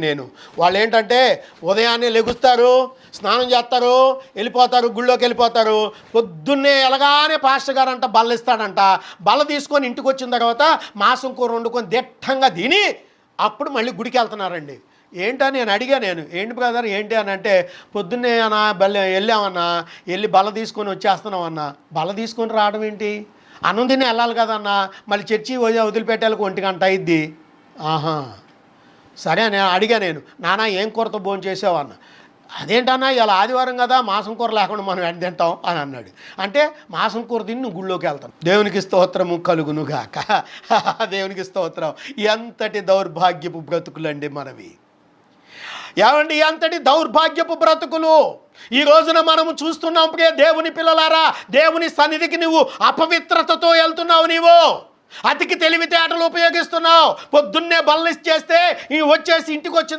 నేను. వాళ్ళు ఏంటంటే ఉదయాన్నే లెగుస్తారు స్నానం చేస్తారు వెళ్ళిపోతారు గుళ్ళోకి వెళ్ళిపోతారు. పొద్దున్నే ఎలాగానే పాస్టర్ గారు అంట బల్ల ఇస్తాడంట బల్ల తీసుకొని ఇంటికి వచ్చిన తర్వాత మాసం కూర వండుకొని దిట్టంగా తిని అప్పుడు మళ్ళీ గుడికి వెళ్తున్నారండి. ఏంటా నేను అడిగా నేను ఏంటి బ్రదర్ ఏంటి అని అంటే పొద్దున్నే అన్నా బల్ల వెళ్ళామన్నా వెళ్ళి బల్ల తీసుకొని వచ్చేస్తున్నామన్నా. బల్ల తీసుకొని రావడం ఏంటి? అన్నం తిని వెళ్ళాలి కదన్నా మళ్ళీ చర్చి వదిలి- వదిలిపెట్టాలి ఒంటి గంట అయింది ఆహా. సరే నేను అడిగా నేను నానా ఏం కూరతో భోజనం చేసావు? అన్న. అదేంటన్నా ఇలా ఆదివారం కదా మాసం కూర లేకుండా మనం ఎంత తింటాం? అని అన్నాడు. అంటే మాసం కూర తిని నువ్వు గుళ్ళోకి వెళ్తాను దేవునికి స్తోత్రము కలుగునుగాక దేవునికి స్తోత్రం. ఎంతటి దౌర్భాగ్యపు బ్రతుకులండి మనవి. ఏమండి ఎంతటి దౌర్భాగ్యపు బ్రతుకులు? ఈ రోజున మనము చూస్తున్నాం ప్రియ దేవుని పిల్లలారా దేవుని సన్నిధికి నువ్వు అపవిత్రతతో వెళ్తున్నావు నీవు. అతికి తెలివితేటలు ఉపయోగిస్తున్నావు. పొద్దున్నే బల్లనిచ్చేస్తే ఈ వచ్చేసి ఇంటికి వచ్చిన